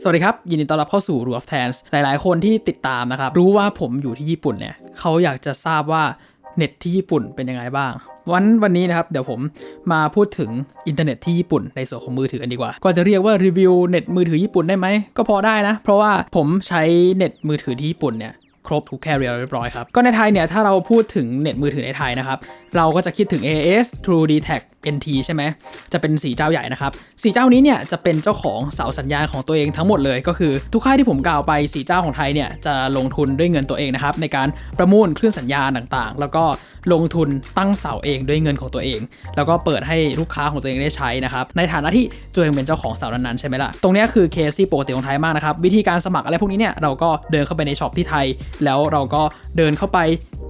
สวัสดีครับ ยินดีต้อนรับเข้าสู่ r u of Tans หลายๆ คนที่ติดตามนะครับ รู้ว่าผมอยู่ที่ญี่ปุ่นเนี่ยเขาอยากจะทราบว่าเน็ตที่ญี่ปุ่นเป็นยังไงบ้าง วันวันนี้นะครับ เดี๋ยวผมมาพูดถึงอินเทอร์เน็ตที่ญี่ปุ่นในส่วนของมือถือกันดีกว่า ก็จะเรียกว่ารีวิวเน็ตมือถือญี่ปุ่นได้ไหมก็พอได้นะ เพราะว่าผมใช้เน็ตมือถือที่ญี่ปุ่นเนี่ย ครบทุกแคริเอร์เรียบร้อยครับ ก็ในไทยเนี่ย ถ้าเราพูดถึงเน็ตมือถือในไทยนะครับ เราก็จะคิดถึง AS True d t a c NT ใช่ไหม จะเป็นสีเจ้าใหญ่นะครับสีเจ้านี้เนี่ยจะเป็นเจ้าของเสาสัญญาณของตัวเองทั้งหมดเลยก็คือทุกค่ายที่ผมกล่าวไปสีเจ้าของไทยเนี่ยจะลงทุนด้วยเงินตัวเองนะครับในการประมูลคลื่นสัญญาณต่างๆ แล้วก็ลงทุนตั้งเสาเองด้วยเงินของตัวเอง แล้วก็เปิดให้ลูกค้าของตัวเองได้ใช้นะครับในฐานะที่ตัวเองเป็นเจ้าของเสานั้นๆใช่ไหมล่ะตรงนี้คือเคสที่ปกติของไทยมากนะครับวิธีการสมัครอะไรพวกนี้เนี่ยเราก็เดินเข้าไปในช็อปที่ไทยแล้วเราก็เดินเข้าไป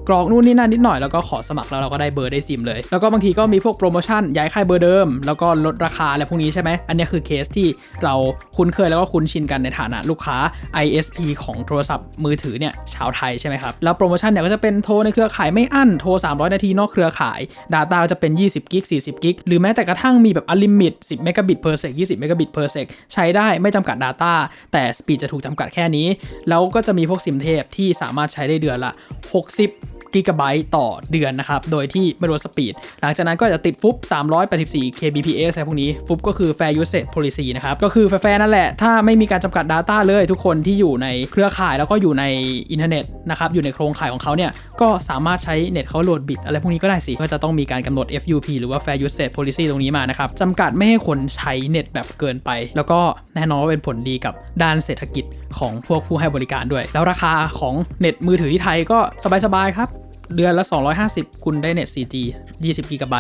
กรอกนู่นนี่นั่นนิดหน่อยแล้วก็ขอสมัครแล้วเราก็ได้เบอร์ได้ซิมเลย แล้วก็บางทีก็มีพวกโปรโมชั่นย้ายค่ายเบอร์เดิม แล้วก็ลดราคาอะไรพวกนี้ใช่ไหมอันนี้คือเคสที่เราคุ้นเคยแล้วก็คุ้นชินกันในฐานะลูกค้า ISP ของโทรศัพท์มือถือเนี่ยชาวไทยใช่ไหมครับแล้วโปรโมชั่นเนี่ยก็จะเป็นโทรในเครือข่ายไม่อั้นโทร 300 นาทีนอกเครือข่าย Data จะเป็น 20กิก40กิกหรือแม้แต่กระทั่งมีแบบ unlimit 10เมกะบิต per sec 20เมกะบิต per sec ใช้ได้ไม่จำกัด Data แต่สปีดจะถูกจำกัดแค่นี้ แล้วก็จะมีพวกซิมเทพที่สามารถใช้ได้เดือนละ 60 กิกะไบต์ต่อเดือนนะครับ โดยที่ไม่รวมสปีด หลังจากนั้นก็จะติดฟุบ384 kbps อะไรพวกนี้ ฟุบก็คือ fair usage policy นะครับ ก็คือแฟร์นั่นแหละ ถ้าไม่มีการจำกัด Data เลยทุกคนที่อยู่ในเครือข่ายแล้วก็อยู่ในอินเทอร์เน็ตนะครับ อยู่ในโครงข่ายของเขาเนี่ย ก็สามารถใช้เน็ตเขาโหลดบิตอะไรพวกนี้ก็ได้สิ ก็จะต้องมีการกำหนด FUP หรือว่า fair usage policy ตรงนี้มานะครับจำกัดไม่ให้คนใช้เน็ตแบบเกินไป แล้วก็แน่นอนว่าเป็นผลดีกับด้านเศรษฐกิจของพวกผู้ให้บริการด้วย แล้วราคาของเน็ตมือถือที่ไทยก็สบายๆครับ เดือนละ 250 คุณได้เน็ต 4G 20 g b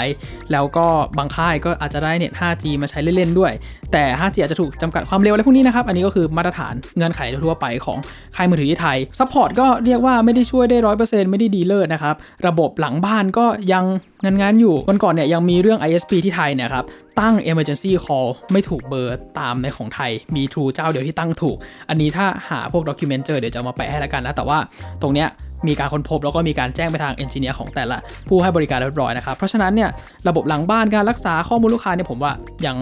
แล้วก็บางค่ายก็อาจจะได้เน็ต 5G มาใช้เล่นๆด้วย แต่ 5G อาจจะถูกจำกัดความเร็วอะไรพวกนี้นะครับ อันนี้ก็คือมาตรฐานเงื่อนไขทั่วไปของค่ายมือถือที่ไทย ซัพพอร์ตก็เรียกว่าไม่ได้ช่วยได้ 100%ไม่ได้ดีเลิศนะครับ ระบบหลังบ้านก็ยัง งานงานอยู่วันก่อนเนี่ยยังมีเรื่อง ISP ที่ไทยเนี่ยครับตั้ง emergency call ไม่ถูกเบอร์ตามในของไทย มี True เจ้าเดียวที่ตั้งถูก อันนี้ถ้าหาพวก document เจอเดี๋ยวจะเอามาแปะให้ล้วกันนะ แต่ว่าตรงเนี้ยมีการค้นพบแล้วก็มีการแจ้งไปทางเอนจิเนียร์ของแต่ละผู้ให้บริการเรียบร้อยนะครับ เพราะฉะนั้นเนี่ยระบบหลังบ้านการรักษาข้อมูลลูกค้าเนี่ยผมว่ายัง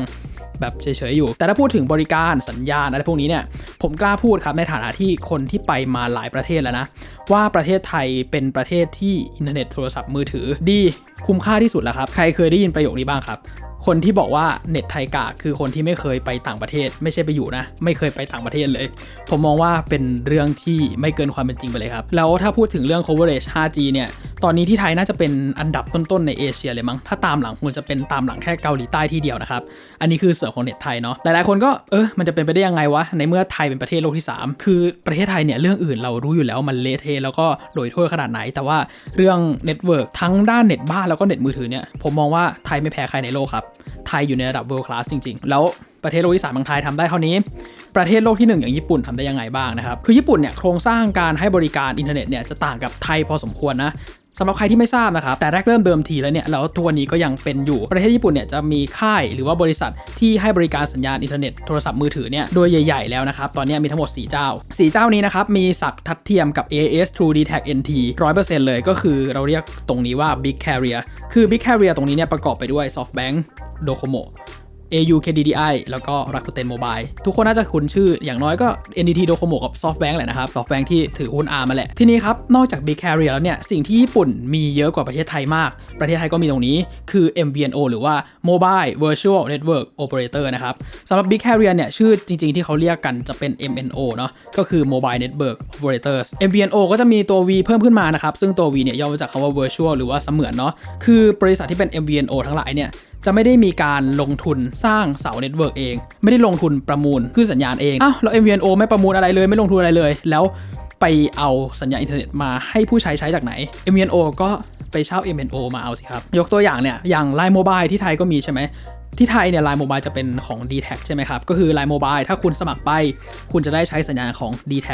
แบบเฉยๆอยู่ แต่ถ้าพูดถึงบริการสัญญาณอะไรพวกนี้เนี่ยผมกล้าพูดครับในฐานะที่คนที่ไปมาหลายประเทศแล้วนะว่าประเทศไทยเป็นประเทศที่อินเทอร์เน็ตโทรศัพท์มือถือดี คุ้มค่าที่สุดแล้วครับ ใครเคยได้ยินประโยคนี้บ้างครับ คนที่บอกว่าเน็ตไทยกาคือคนที่ไม่เคยไปต่างประเทศ ไม่ใช่ไปอยู่นะ ไม่เคยไปต่างประเทศเลย ผมมองว่าเป็นเรื่องที่ไม่เกินความเป็นจริงไปเลยครับ แล้วถ้าพูดถึงเรื่อง coverage 5G เนี่ย ตอนนี้ที่ไทยน่าจะเป็นอันดับต้นๆในเอเชียเลยมั้ง ถ้าตามหลังคงจะเป็นตามหลังแค่เกาหลีใต้ที่เดียวนะครับ อันนี้คือเส่วนของเน็ตไทยเนาะ หลายๆคนก็เออ มันจะเป็นไปได้ยังไงวะ ในเมื่อไทยเป็นประเทศโลกที่ 3 คือประเทศไทยเนี่ยเรื่องอื่นเรารู้อยู่แล้วมันเละเทะแล้วก็โดยทั่วขนาดไหน แต่ว่าเรื่องเน็ตเวิร์กทั้งด้านเน็ตบ้านแล้วก็เน็ตมือถือเนี่ย ผมมองว่าไทยไม่แพ้ใครในโลกครับไทยอยู่ในระดับ world class จริง ๆ แล้วประเทศโลกที่สามบางไทยทำได้เท่านี้ ประเทศโลกที่ 1 อย่างญี่ปุ่นทำได้ยังไงบ้างนะครับ คือญี่ปุ่นเนี่ยโครงสร้างการให้บริการอินเทอร์เน็ตเนี่ยจะต่างกับไทยพอสมควรนะ สำหรับใครที่ไม่ทราบนะครับ แต่แรกเริ่มเดิมทีแล้วเนี่ย แล้วตัวนี้ก็ยังเป็นอยู่ ประเทศญี่ปุ่นเนี่ยจะมีค่ายหรือว่าบริษัทที่ให้บริการสัญญาณอินเทอร์เน็ตโทรศัพท์มือถือเนี่ย โดยใหญ่ ๆ แล้วนะครับ ตอนนี้มีทั้งหมด 4 เจ้า 4 เจ้านี้นะครับ มีศักทัดเทียมกับ AS True d t a c NT 100%เลยก็คือเราเรียกตรงนี้ว่า Big Carrier คือ Big Carrier ตรงนี้เนี่ยประกอบไปด้วย SoftBank Docomo AU KDDI แล้วก็ Rakuten Mobile ทุกคนน่าจะคุ้นชื่ออย่างน้อยก็ NTT Docomo กับ SoftBank แหละนะครับ SoftBank ที่ถือหุ้น ARM มาแหละ ทีนี้ครับ นอกจาก Big Carrier แล้วเนี่ย สิ่งที่ญี่ปุ่นมีเยอะกว่าประเทศไทยมาก ประเทศไทยก็มีตรงนี้คือ MVNO หรือว่า Mobile Virtual Network Operator นะครับสำหรับ Big Carrier เนี่ยชื่อจริง ๆ ที่เขาเรียกกันจะเป็น MNO เนาะก็คือ Mobile Network Operators MVNO ก็จะมีตัว V เพิ่มขึ้นมานะครับซึ่งตัว V เนี่ยย่อมาจากคำว่า Virtual หรือว่าเสมือนเนาะคือบริษัทที่เป็น MVNO ทั้งหลายเนี่ย จะไม่ได้มีการลงทุนสร้างเสาเน็ตเวิร์กเอง ไม่ได้ลงทุนประมูลขึ้นสัญญาณเองอ้าวแล้ว MVNO ไม่ประมูลอะไรเลยไม่ลงทุนอะไรเลย แล้วไปเอาสัญญาณอินเทอร์เน็ตมาให้ผู้ใช้ใช้จากไหน MVNO ก็ไปเช่า MNO มาเอาสิครับ ยกตัวอย่างเนี่ยอย่าง Line Mobile ที่ไทยก็มีใช่ไหมที่ไทยเนี่ย Line Mobile จะเป็นของ d t แทใช่ไหมครับ ก็คือ Line Mobile ถ้าคุณสมัครไป คุณจะได้ใช้สัญญาณของ d t แท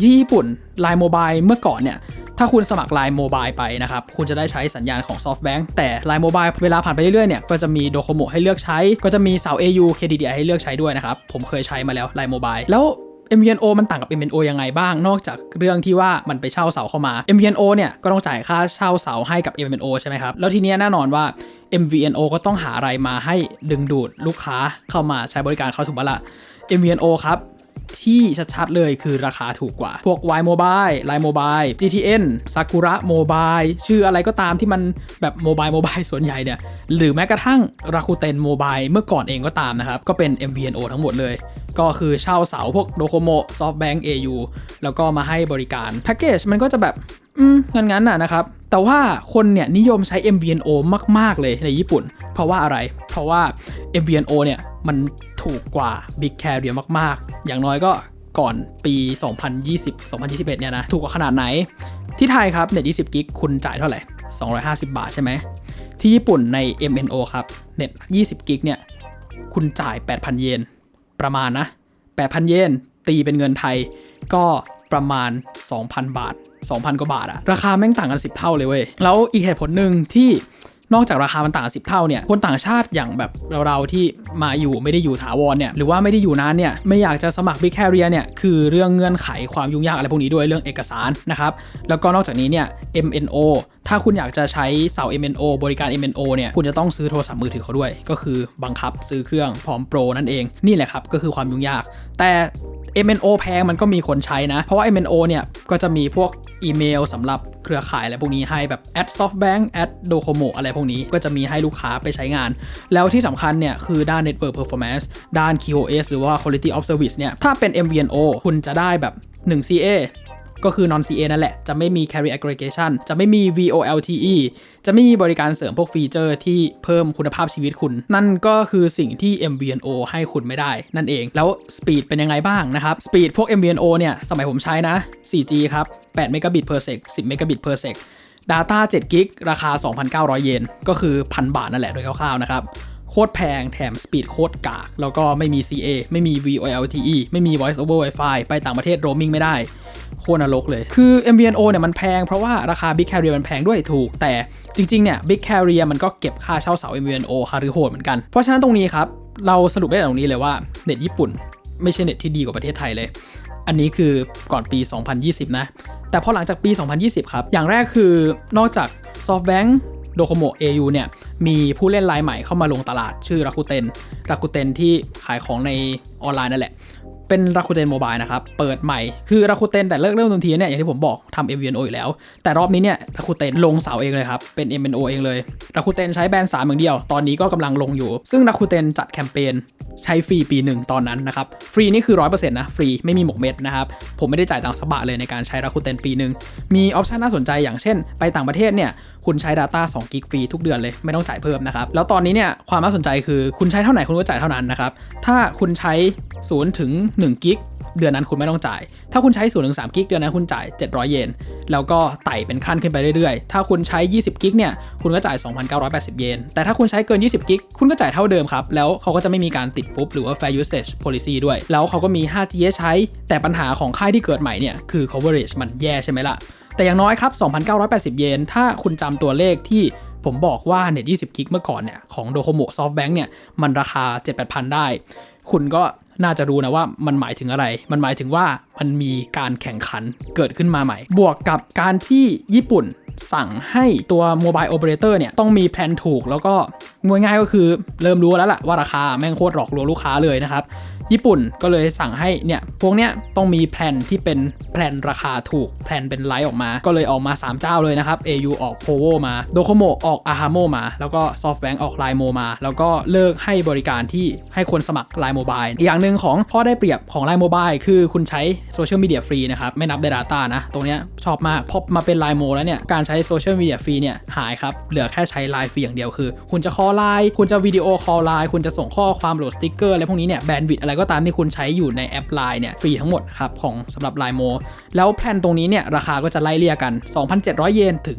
ที่ญี่ปุ่น Line Mobile เมื่อก่อนเนี่ย ถ้าคุณสมัคร Line Mobile ไปนะครับ คุณจะได้ใช้สัญญาณของ SoftBank แต่ Line Mobile เวลาผ่านไปเรื่อยๆเนี่ยก็จะมี Docomo ให้เลือกใช้ ก็จะมีเสา AU KDDI ให้เลือกใช้ด้วยนะครับ ผมเคยใช้มาแล้ว Line Mobile แล้ว MVNO มันต่างกับ MNO ยังไงบ้าง นอกจากเรื่องที่ว่ามันไปเช่าเสาเข้ามา MVNO เนี่ยก็ต้องจ่ายค่าเช่าเสาให้กับ MNO ใช่ไหมครับ แล้วทีนี้แน่นอนว่า MVNO ก็ต้องหาอะไรมาให้ดึงดูดลูกค้าเข้ามาใช้บริการเขาถูกปะละ MVNO ครับ ที่ชัดๆเลยคือราคาถูกกว่า พวก Y Mobile Line Mobile GTN Sakura Mobile ชื่ออะไรก็ตามที่มันแบบโมบายโมบายส่วนใหญ่เนี่ย หรือแม้กระทั่ง Rakuten Mobile เมื่อก่อนเองก็ตามนะครับ ก็เป็น MVNO ทั้งหมดเลย ก็คือเช่าเสาพวก Docomo SoftBank AU แล้วก็มาให้บริการแพ็กเกจมันก็จะแบบ อืมงั้นๆน่ะนะครับแต่ว่าคนเนี่ยนิยมใช้ MVNO มาก ๆ เลยในญี่ปุ่น เพราะว่าอะไร เพราะว่า MVNO เนี่ย มันถูกกว่า Big Carrier มาก ๆ อย่างน้อยก็ก่อนปี 2020 2021 เนี่ยนะ ถูกกว่าขนาดไหน ที่ไทยครับเน็ต20 กิกคุณจ่ายเท่าไหร่ 250 บาทใช่ไหม ที่ญี่ปุ่นใน MNO ครับเน็ต20 กิกเนี่ย คุณจ่าย 8,000 เยน ประมาณนะ 8,000 เยน ตีเป็นเงินไทยก็ประมาณ 2,000 บาท 2,000 กว่าบาทอะราคาแม่งต่างกัน 10 เท่าเลยเว้ย แล้วอีกเหตุผลหนึ่งที่ นอกจากราคามันต่างกัน10เท่าเนี่ยคนต่างชาติอย่างแบบเราๆที่มาอยู่ไม่ได้อยู่ถาวรเนี่ยหรือว่าไม่ได้อยู่นานเนี่ยไม่อยากจะสมัคร Big Carrier เนี่ยคือเรื่องเงื่อนไขความยุ่งยากอะไรพวกนี้ด้วยเรื่องเอกสารนะครับแล้วก็นอกจากนี้เนี่ย MNO ถ้าคุณอยากจะใช้เสา MNO บริการ MNO เนี่ยคุณจะต้องซื้อโทรศัพท์มือถือเขาด้วย ก็คือบังคับซื้อเครื่องพร้อมโปรนั่นเองนี่แหละครับก็คือความยุ่งยาก แต่ MNO แพงมันก็มีคนใช้นะ เพราะว่า MNO เนี่ย ก็จะมีพวกอีเมลสำหรับเครือข่ายอะไรพวกนี้ให้แบบ at softbank at docomo อะไรพวกนี้ก็จะมีให้ลูกค้าไปใช้งาน แล้วที่สำคัญเนี่ย คือด้าน network performance ด้าน QoS หรือว่า quality of service เนี่ย ถ้าเป็น MVNO คุณจะได้แบบ 1 CA ก็คือ non CA นั่นแหละ จะไม่มี carrier aggregation จะไม่มี VoLTE จะไม่มีบริการเสริมพวกฟีเจอร์ที่เพิ่มคุณภาพชีวิตคุณ นั่นก็คือสิ่งที่ MVNO ให้คุณไม่ได้นั่นเอง แล้ว speed เป็นยังไงบ้างนะครับ speed พวก MVNO เนี่ย สมัยผมใช้นะ 4G ครับ8 megabit per sec 10 megabit per sec Data 7กิกราคา 2,900 เยน ก็คือ 1,000 บาทนั่นแหละโดยคร่าวๆนะครับ โคตรแพงแถมสปีดโคตรกาก แล้วก็ไม่มี CA ไม่มี VoLTE ไม่มี Voice over Wi-Fi ไปต่างประเทศ roaming ไม่ได้ โคนรกเลย คือ MVNO เนี่ยมันแพงเพราะว่าราคา Big Carrier มันแพงด้วยถูก แต่จริง ๆ เนี่ย Big Carrier มันก็เก็บค่าเช่าเสา MVNO ฮารือโหดเหมือนกัน เพราะฉะนั้นตรงนี้ครับ เราสรุปได้ตรงนี้เลยว่าเน็ตญี่ปุ่น ไม่ใช่เน็ตที่ดีกว่าประเทศไทยเลย อันนี้คือก่อนปี 2020 นะ แต่พอหลังจากปี 2020 ครับ อย่างแรกคือนอกจาก SoftBank โดโคโม AU เนี่ยมีผู้เล่นรายใหม่เข้ามาลงตลาดชื่อ Rakuten Rakuten ที่ขายของในออนไลน์นั่นแหละ เป็น Rakuten Mobile นะครับ เปิดใหม่ คือ Rakuten แต่เลิกเริ่มทันทีเนี่ยอย่างที่ผมบอกทำ MVNO อยู่แล้ว แต่รอบนี้เนี่ย Rakuten ลงเสาเองเลยครับ เป็น MNO เองเลย Rakuten ใช้แบรนด์3อย่างเดียว ตอนนี้ก็กำลังลงอยู่ ซึ่ง Rakuten จัดแคมเปญใช้ฟรีปีหนึ่งตอนนั้นนะครับ ฟรีนี่คือ100%นต์นะ ฟรีไม่มีหมกเม็ดนะครับ ผมไม่ได้จ่ายตังค์สักบาทเลยในการใช้ Rakuten ปีหนึ่งมีออปชันน่าสนใจอย่างเช่น ไปต่างประเทศเนี่ยคุณใช้ Data 2กิกฟรีทุกเดือนเลยไม่ต้องจ่ายเพิ่มนะครับแล้วตอนนี้เนี่ยความน่าสนใจคือคุณใช้เท่าไหร่คุณก็จ่ายเท่านั้นนะครับถ้าคุณใช้ 0ถึง1กิกเดือนนั้นคุณไม่ต้องจ่าย ถ้าคุณใช้0ถึง3กิกเดือนนั้นคุณจ่าย 700 เยน แล้วก็ไต่เป็นขั้นขึ้นไปเรื่อยๆ ถ้าคุณใช้ 20กิกเนี่ย คุณก็จ่าย 2,980 เยน แต่ถ้าคุณใช้เกิน 20กิกคุณก็จ่ายเท่าเดิมครับ แล้วเขาก็จะไม่มีการติดฟุบหรือว่า fair usage policy ด้วย แล้วเขาก็มี 5G ให้ใช้ แต่ปัญหาของค่ายที่เกิดใหม่เนี่ย คือ coverage มันแย่ใช่ไหมล่ะ แต่อย่างน้อยครับ 2,980 เยน ถ้าคุณจำตัวเลขที่ผมบอกว่าเน็ต20กิกเมื่อก่อนเนี่ยของ Docomo SoftBank เนี่ยมันราคา 7-8,000 ได้ คุณก็ น่าจะรู้นะว่ามันหมายถึงอะไร มันหมายถึงว่ามันมีการแข่งขันเกิดขึ้นมาใหม่ บวกกับการที่ญี่ปุ่นสั่งให้ตัวโมบายโอเปอเรเตอร์เนี่ย ต้องมีแพลนถูกแล้วก็ง่ายๆก็คือเริ่มรู้แล้วล่ะว่าราคาแม่งโคตรหลอกลวงลูกค้าเลยนะครับ ญี่ปุ่นก็เลยสั่งให้เนี่ยพวกเนี้ยต้องมีแพลนที่เป็นแพลนราคาถูกแพลนเป็นไลท์ออกมา ก็เลยออกมา 3 เจ้าเลยนะครับ AU ออก POVO มา Docomo ออก Ahamo มา แล้วก็ SoftBank ออก Line Mo มา แล้วก็เลิกให้บริการที่ให้คนสมัคร Line Mobile อีกอย่างหนึ่งของข้อได้เปรียบของ Line Mobile คือคุณใช้โซเชียลมีเดียฟรีนะครับ ไม่นับ Data นะ ตรงเนี้ยชอบมากพอมาเป็น Line Mo แล้วเนี่ยการใช้โซเชียลมีเดียฟรีเนี่ยหายครับ เหลือแค่ใช้ Line ฟรีอย่างเดียวคือ คุณจะคอลไลน์คุณจะวิดีโอคอลไลน์คุณจะส่งข้อความโหลดสติ๊กเกอร์อะไรพวกนี้เนี่ยแบนด์วิดอะไรก็ตามที่คุณใช้อยู่ในแอป Line เนี่ยฟรีทั้งหมดครับของสำหรับ Line Mo แล้วแพลนตรงนี้เนี่ยราคาก็จะไล่เลี่ยกัน 2,700 เยนถึง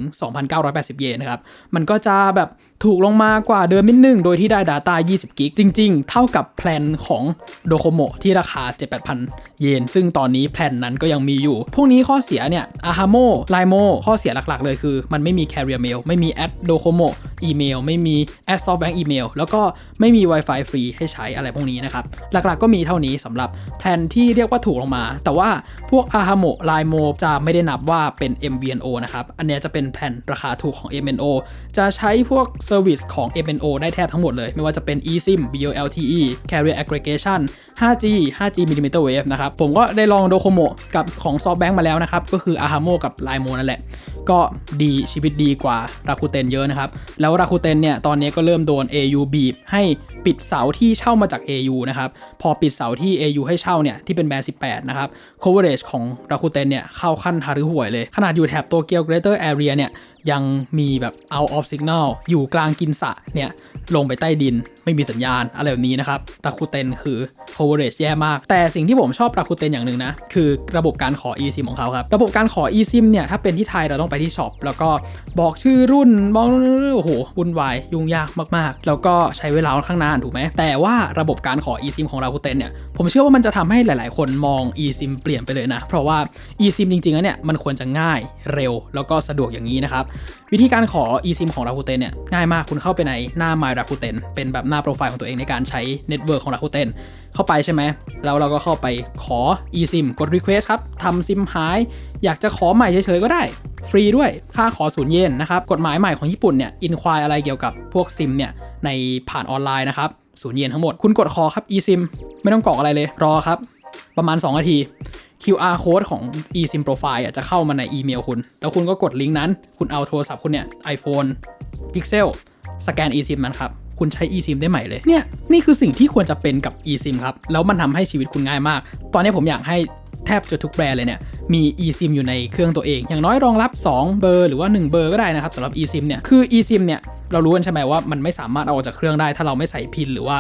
2,980 เยนนะครับมันก็จะแบบ ถูกลงมากว่าเดิมนิดนึง โดยที่ได้ Data 20 กิกจริง ๆ เท่ากับแพลนของ Docomo ที่ราคา 7-8,000 เยน ซึ่งตอนนี้แพลนนั้นก็ยังมีอยู่ พวกนี้ข้อเสียเนี่ย Ahamo Line Mo ข้อเสียหลักๆ เลยคือ มันไม่มี Carrier Mail ไม่มี Ad Docomo อีเมล ไม่มี Ad SoftBank อีเมล แล้วก็ไม่มี Wi-Fi ฟรีให้ใช้อะไรพวกนี้นะครับ หลักๆก็มีเท่านี้สำหรับแพลนที่เรียกว่าถูกลงมา แต่ว่าพวก a h a m o l i m o จะไม่ได้นับว่าเป็น MVNO นะครับ อันนี้จะเป็นแผ่นราคาถูกของ MNO จะใช้พวกซอร์วิสของ MNO ได้แทบทั้งหมดเลย ไม่ว่าจะเป็น eSIM BOLTE Carrier Aggregation 5G 5G millimeter wave นะครับ ผมก็ได้ลองโดโคโมกับของ SoftBank มาแล้วนะครับ ก็คือ a h a m o กับ l i m o นั่นแหละ ก็ดีชีวิตดีกว่าราคูเตนเยอะนะครับ แล้วราคูเตนเนี่ย ตอนนี้ก็เริ่มโดน AU บีบให้ปิดเสาที่เช่ามาจาก AU นะครับ พอปิดเสาที่ AU ให้เช่าเนี่ย ที่เป็นแบรนด์ 18 นะครับ coverage ของราคูเตนเนี่ย เข้าขั้นทารุห่วยเลย ขนาดอยู่แถบโตเกียว Greater Area เนี่ย ยังมีแบบ out of signal อยู่กลางกินสะเนี่ย ลงไปใต้ดิน ไม่มีสัญญาณอะไรแบบนี้นะครับราคูเตนคือ coverage แย่มาก แต่สิ่งที่ผมชอบราคูเตนอย่างหนึ่งนะ คือระบบการขอ eSIM ของเขาครับ ระบบการขอ eSIM เนี่ย ถ้าเป็นที่ไทยเราต้องไปที่ช็อปแล้วก็บอกชื่อรุ่นบอกโอ้โหวุ่นวาย ยุ่งยากมากๆ แล้วก็ใช้เวลาค่อนข้างนานถูกไหม แต่ว่าระบบการขอ eSIM ของราคูเตนเนี่ย ผมเชื่อว่ามันจะทำให้หลายๆ คนมอง eSIM เปลี่ยนไปเลยนะ เพราะว่า eSIM จริงๆแล้วเนี่ยมันควรจะง่ายเร็ว แล้วก็สะดวกอย่างนี้นะครับวิธีการขอ eSIM ของ Rakuten เนี่ยง่ายมากคุณเข้าไปในหน้า My Rakuten เป็นแบบหน้าโปรไฟล์ของตัวเองในการใช้เน็ตเวิร์กของ Rakuten เข้าไปใช่ไหมแล้วเราก็เข้าไปขอ eSIM กด request ครับทำซิมหาย อยากจะขอใหม่เฉยๆก็ได้ ฟรีด้วยค่าขอศูนย์เยนนะครับกฎหมายใหม่ของญี่ปุ่นเนี่ยอินควายอะไรเกี่ยวกับพวกซิมเนี่ยในผ่านออนไลน์นะครับศูนย์เยนทั้งหมดคุณกดขอครับ eSIM ไม่ต้องกรอกอะไรเลยรอครับ ประมาณ 2 นาที QR code ของ eSIM profile อะจะเข้ามาในอีเมลคุณ แล้วคุณก็กดลิงก์นั้น คุณเอาโทรศัพท์คุณเนี่ย iPhone Pixel สแกน eSIM มันครับคุณใช้ eSIM ได้ใหม่เลย เนี่ย นี่คือสิ่งที่ควรจะเป็นกับ eSIM ครับ แล้วมันทำให้ชีวิตคุณง่ายมาก ตอนนี้ผมอยากให้แทบจะทุกแบรนด์เลยเนี่ย มี eSIM อยู่ในเครื่องตัวเอง อย่างน้อยรองรับ 2 เบอร์หรือว่า 1 เบอร์ก็ได้นะครับสำหรับ eSIM เนี่ย คือ eSIM เนี่ย เรารู้กันใช่ไหมว่ามันไม่สามารถเอาออกจากเครื่องได้ ถ้าเราไม่ใส่พินหรือว่า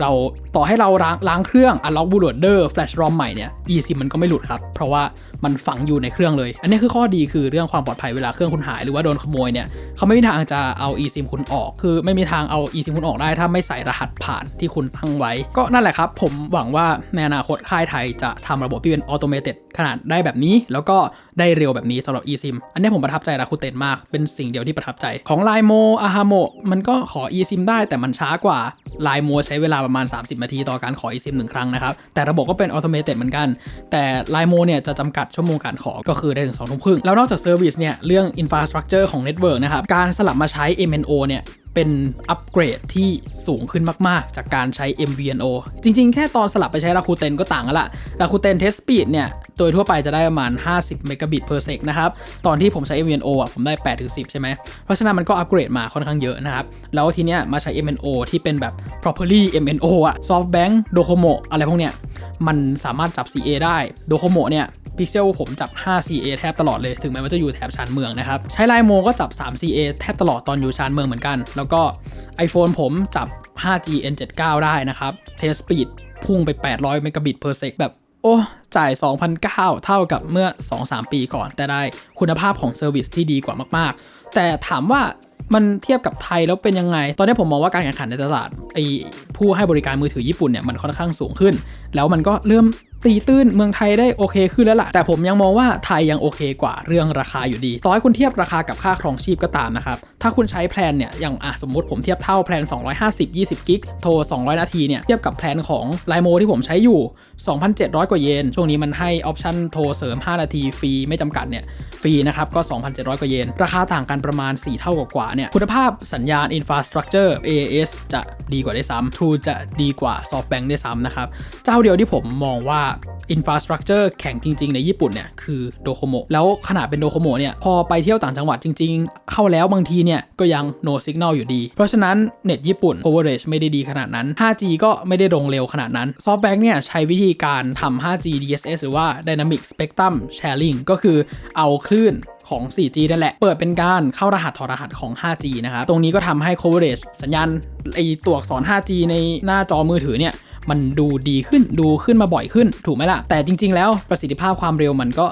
เราต่อให้เราล้างล้างเครื่อง unlock bootloader flash rom ใหม่เนี่ย eSIM มันก็ไม่หลุดครับ เพราะว่ามันฝังอยู่ในเครื่องเลย อันนี้คือข้อดีคือเรื่องความปลอดภัยเวลาเครื่องคุณหายหรือว่าโดนขโมยเนี่ยเขาไม่มีทางจะเอา eSIM คุณออก คือไม่มีทางเอา eSIM คุณออกได้ ถ้าไม่ใส่รหัสผ่านที่คุณตั้งไว้ ก็นั่นแหละครับ ผมหวังว่าในอนาคตค่ายไทยจะทำระบบที่เป็น automated ขนาดได้แบบนี้ แล้วก็ได้เร็วแบบนี้สำหรับ eSIM อันนี้ผมประทับใจราคูเตนมาก เป็นสิ่งเดียวที่ประทับใจ ของ l i m o a h a m o มันก็ขอ eSIM ได้แต่มันช้ากว่า l i m o ใช้เวลาประมาณ 30 นาทีต่อการขอ eSIM หนึ่งครั้งนะครับ แต่ระบบก็เป็น automated เหมือนกัน แต่ l i m o เนี่ยจะจำกัดชั่วโมงการขอ ก็คือได้ถึง2ทุ่มครึ่ง แล้วนอกจาก service เนี่ย เรื่อง infrastructure ของ network นะครับ การสลับมาใช้ MNO เนี่ย เป็นอัปเกรดที่สูงขึ้นมากๆ จากการใช้ MVNO จริงๆ แค่ตอนสลับไปใช้ Rakuten ก็ต่างกันละ Rakuten Test Speed เนี่ย โดยทั่วไปจะได้ประมาณ 50 Mbit per sec นะครับ ตอนที่ผมใช้ MVNO อะ ผมได้8-10 ใช่ไหม เพราะฉะนั้นมันก็อัปเกรดมาค่อนข้างเยอะนะครับ แล้วทีเนี้ยมาใช้ MNO ที่เป็นแบบ properly MNO อะ SoftBank Docomo อะไรพวกเนี้ย มันสามารถจับ CA ได้ Docomo เนี่ย พิกเซลผมจับ 5 CA แทบตลอดเลย ถึงแม้ว่าจะอยู่แถบชานเมืองนะครับ ใช้ไลโมก็จับ 3 CA แทบตลอดตอนอยู่ชานเมืองเหมือนกัน แล้วก็ iPhone ผมจับ 5G N79 ได้นะครับ เทสปีดพุ่งไป 800 เมกะบิต per sec แบบโอ้จ่าย 2,009 เท่ากับเมื่อ 2-3 ปีก่อน แต่ได้คุณภาพของเซอร์วิสที่ดีกว่ามาก ๆ แต่ถามว่ามันเทียบกับไทยแล้วเป็นยังไง ตอนนี้ผมมองว่าการแข่งขันในตลาดไอผู้ให้บริการมือถือญี่ปุ่นเนี่ยมันค่อนข้างสูงขึ้น แล้วมันก็เริ่ม ตีตื้นเมืองไทยได้โอเคขึ้นแล้วล่ะ แต่ผมยังมองว่าไทยยังโอเคกว่าเรื่องราคาอยู่ดี ต่อให้คุณเทียบราคากับค่าครองชีพก็ตามนะครับ ถ้าคุณใช้แพลนเนี่ย อย่างอะสมมติผมเทียบเท่าแพลน 250 20 กิก โทร 200 นาทีเนี่ย เทียบกับแพลนของไลโมที่ผมใช้อยู่ 2,700 กว่าเยน ช่วงนี้มันให้ออปชันโทรเสริม 5 นาทีฟรีไม่จำกัดเนี่ย ฟรีนะครับ ก็ 2,700 กว่าเยน ราคาต่างกันประมาณ 4 เท่ากว่าเนี่ย คุณภาพสัญญาณ Infrastructure AAS จะดีกว่าได้ซ้ำ True จะดีกว่า SoftBank ได้ซ้ำนะครับ เจ้าเดียวที่ผมมองว่า Infrastructure แข็งจริง ๆ ในญี่ปุ่นเนี่ยคือโดโคโมแล้วขนาดเป็นโดโคโมเนี่ยพอไปเที่ยวต่างจังหวัดจริง ๆ เข้าแล้วบางทีเนี่ยก็ยัง no signal อยู่ดี เพราะฉะนั้นเน็ตญี่ปุ่น coverage ไม่ได้ดีขนาดนั้น 5G ก็ไม่ได้ลงเร็วขนาดนั้น SoftBank เนี่ยใช้วิธีการทำ 5G DSS หรือว่า Dynamic Spectrum Sharing ก็คือเอาคลื่นของ 4G นั่นแหละ เปิดเป็นการเข้ารหัสถอดรหัสของ 5G นะครับ ตรงนี้ก็ทำให้ coverage สัญญาณไอตัวอักษร 5G ในหน้าจอมือถือเนี่ย มันดูดีขึ้นดูขึ้นมาบ่อยขึ้น ถูกไหมล่ะ แต่จริง ๆ แล้วประสิทธิภาพความเร็วมันก็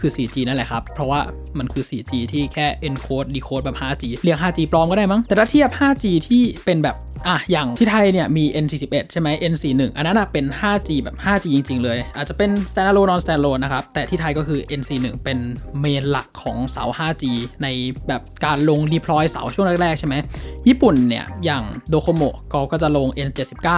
คือ 4G นั่นแหละครับ เพราะว่ามันคือ 4G ที่แค่ encode decode แบบ 5G เรียก 5G ปลอมก็ได้มั้ง แต่ถ้าเทียบ 5G ที่เป็นแบบ อะอย่างที่ไทยเนี่ยมี N41 ใช่ไหม N41 อันนั้นนะเป็น 5G แบบ 5G จริง ๆ เลย อาจจะเป็น standalone non standalone นะครับ แต่ที่ไทยก็คือ N41 เป็นเมนหลักของเสา 5G ในแบบการลง deploy เสาช่วงแรก ๆ ใช่ไหม ญี่ปุ่นเนี่ย อย่างโดโคโมก็ก็จะลง N79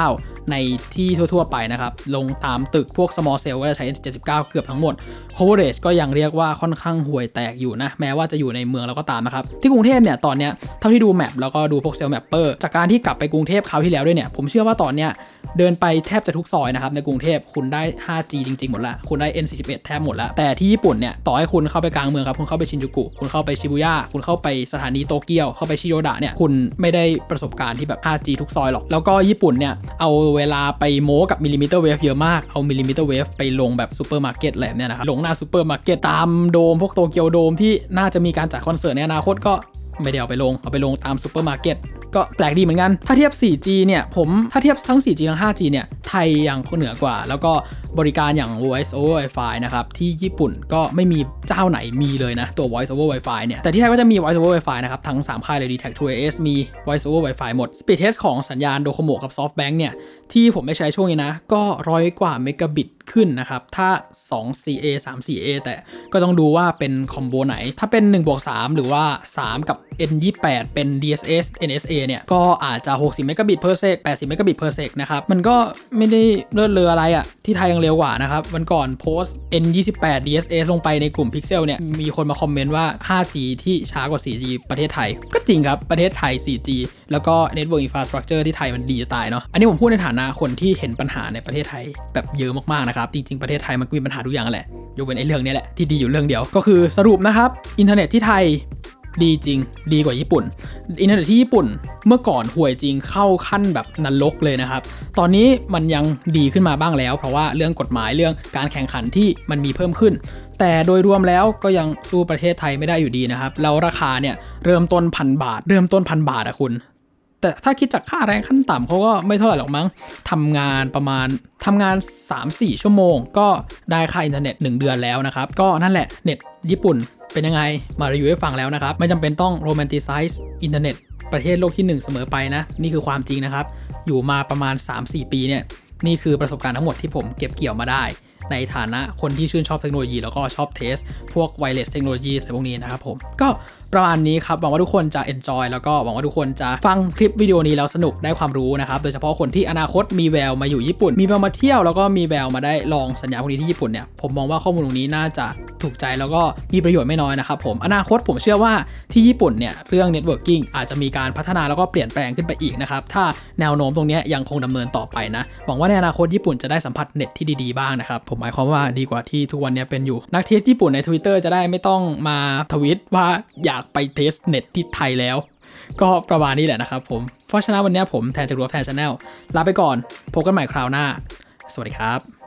ในที่ทั่ว ๆ ไปนะครับ ลงตามตึกพวก small cell ก็จะใช้ N79 เกือบทั้งหมด coverage ก็ยังเรียกว่าค่อนข้างห่วยแตกอยู่นะ แม้ว่าจะอยู่ในเมืองแล้วก็ตามนะครับ ที่กรุงเทพเนี่ยตอนเนี้ยเท่าที่ดูแมปแล้วก็ดูพวกเซลล์แมปเปอร์จากการที่กลับไปกรุงเทพคราวที่แล้วด้วยเนี่ย ผมเชื่อว่าตอนเนี้ยเดินไปแทบจะทุกซอยนะครับ ในกรุงเทพคุณได้ 5G จริง ๆ หมดละ คุณได้ N41 แทบหมดละ แต่ที่ญี่ปุ่นเนี่ย ต่อให้คุณเข้าไปกลางเมืองครับ คุณเข้าไปชินจูกุ คุณเข้าไปชิบุย่า คุณเข้าไปสถานีโตเกียว เข้าไปชิโยดะเนี่ย คุณไม่ได้ประสบการณ์ที่แบบ 5G ทุกซอยหรอก แล้วก็ญี่ปุ่นเนี่ย เอาเวลาไปโม้กับมิลลิมิเตอร์เวฟเยอะมาก เอามิลลิมิเตอร์เวฟไปลงแบบซูเปอร์มาร์เก็ตอะไรแบบเนี้ยนะครับ ลงหน้าซูเปอร์มาร์เก็ตตามโดมพวกโตเกียวโดมที่น่าจะมีการจัดคอนเสิร์ตในอนาคตก็ ไม่ได้เอาไปลง เอาไปลงตามซูเปอร์มาร์เก็ตก็แปลกดีเหมือนกัน ถ้าเทียบ 4G เนี่ย ผมถ้าเทียบทั้ง 4G ทั้ง 5G เนี่ย ไทยยังเหนือกว่า แล้วก็บริการอย่าง Voice over Wi-Fi นะครับ ที่ญี่ปุ่นก็ไม่มี เจ้าไหนมีเลยนะ ตัว Voice over Wi-Fi เนี่ย แต่ที่ไทยก็จะมี Voice over Wi-Fi นะครับ ทั้ง 3 ค่ายเลย d t a c 2AS มี Voice over Wi-Fi หมด Speed test ของสัญญาณโดโคโมกับ SoftBank เนี่ย ที่ผมไม่ใช้ช่วงนี้นะ ก็ร้อยกว่าเมกะบิตขึ้นนะครับ ถ้า 2CA 3CA แต่ก็ต้องดูว่าเป็นคอมโบไหน ถ้าเป็น1บวก3หรือว่า 3 กับ N28 เป็น DSS NSA เนี่ย ก็อาจจะ 60 เมกะบิต per sec 80 เมกะบิต per sec นะครับ มันก็ไม่ได้เลิศเลออะไรอะที่ไทยยังเร็วกว่านะครับ วันก่อนโพสต์ N28 DSS ลงไปในกลุ่ม Pixel เนี่ยมีคนมาคอมเมนต์ว่า 5G ที่ช้ากว่า 4G ประเทศไทย ก็จริงครับ ประเทศไทย 4G แล้วก็ Network Infrastructure ที่ไทยมันดีจะตายเนาะ อันนี้ผมพูดในฐานะคนที่เห็นปัญหาในประเทศไทยแบบเยอะมากๆนะครับ จริง ๆ ประเทศไทยมันก็มีปัญหาทุกอย่างนั่นแหละ ยกเว้นไอ้เรื่องนี้แหละที่ดีอยู่เรื่องเดียว ก็คือสรุปนะครับอินเทอร์เน็ตที่ไทยดีจริง ดีกว่าญี่ปุ่น อินเทอร์เน็ตที่ญี่ปุ่นเมื่อก่อนห่วยจริงเข้าขั้นแบบนรกเลยนะครับ ตอนนี้มันยังดีขึ้นมาบ้างแล้ว เพราะว่าเรื่องกฎหมายเรื่องการแข่งขันที่มันมีเพิ่มขึ้น แต่โดยรวมแล้วก็ยังสู้ประเทศไทยไม่ได้อยู่ดีนะครับ แล้วราคาเนี่ยเริ่มต้นพันบาท เริ่มต้นพันบาทอะคุณ แต่ถ้าคิดจากค่าแรงขั้นต่ำเขาก็ไม่เท่าไหร่หรอกมั้งทำงานประมาณทำงาน 3-4 ชั่วโมง ก็ได้ค่าอินเทอร์เน็ต 1 เดือนแล้วนะครับ ก็นั่นแหละเน็ตญี่ปุ่นเป็นยังไงมารีวิวให้ฟังแล้วนะครับ ไม่จำเป็นต้องโรแมนติไซส์อินเทอร์เน็ตประเทศโลกที่ 1 เสมอไปนะ นี่คือความจริงนะครับ อยู่มาประมาณ 3-4 ปีเนี่ยนี่คือประสบการณ์ทั้งหมดที่ผมเก็บเกี่ยวมาได้ ในฐานะคนที่ชื่นชอบเทคโนโลยีแล้วก็ชอบเทส พวกไวเลสเทคโนโลยีอะไรพวกนี้นะครับผมก็ ประมาณนี้ครับหวังว่าทุกคนจะ enjoy แล้วก็หวังว่าทุกคนจะฟังคลิปวิดีโอนี้แล้วสนุกได้ความรู้นะครับโดยเฉพาะคนที่อนาคตมีแววมาอยู่ญี่ปุ่น มีแววมาเที่ยวแล้วก็มีแววมาได้ลองสัญญาพวกนี้ที่ญี่ปุ่นเนี่ยผมมองว่าข้อมูลตรงนี้น่าจะถูกใจแล้วก็มีประโยชน์ไม่น้อยนะครับผมอนาคตผมเชื่อว่าที่ญี่ปุ่นเนี่ยเรื่อง networking อาจจะมีการพัฒนาแล้วก็เปลี่ยนแปลงขึ้นไปอีกนะครับถ้าแนวโน้มตรงนี้ยังคงดำเนินต่อไปนะหวังว่าในอนาคตญี่ปุ่นจะได้สัมผัสเน็ตที่ดีๆบ้างนะครับผมหมายความว่าดีกว่าที่ทุกวันนี้เป็นอยู่นักเทสญี่ปุ่นใน Twitter จะได้ไม่ต้องมาทวิตว่าอยากไปเทสเน็ตที่ไทยแล้ว ก็ประมาณนี้แหละนะครับผม เพราะฉะนั้นวันนี้ผมแทนจากรัวแฟนชาแนลลาไปก่อน พบกันใหม่คราวหน้า สวัสดีครับ